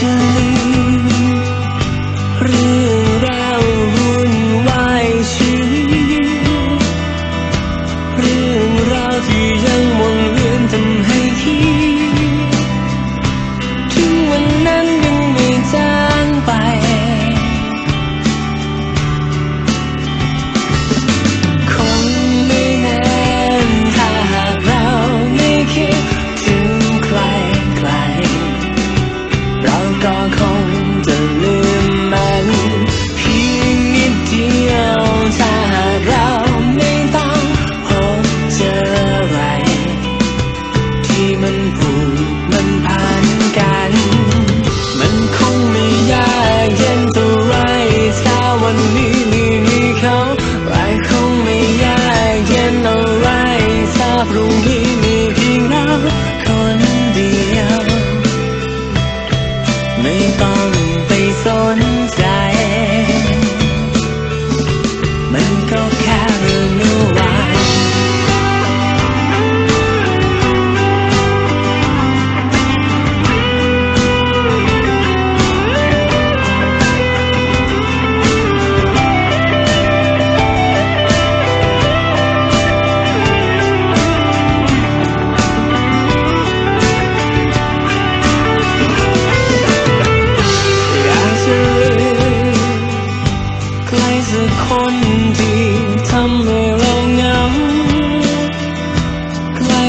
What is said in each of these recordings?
gently ก็คงจะลืมมันเพียงนิดเดียวถ้าเราไม่ต้องพบเจออะไร ที่มันผูกมันพันกัน มันคงไม่ยากเย็นเท่าไรถ้าวันนี้มีเขา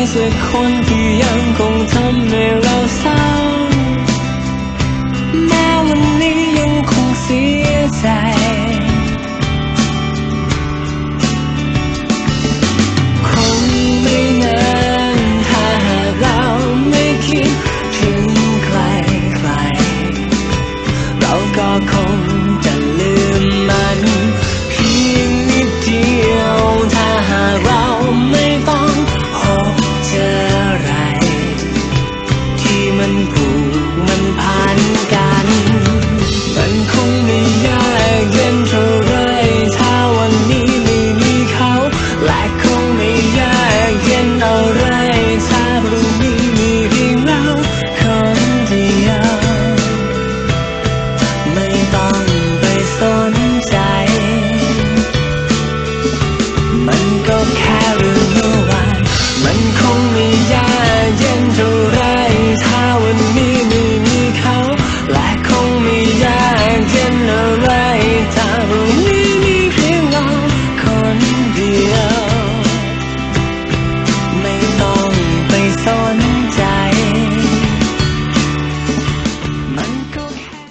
ใครสักคน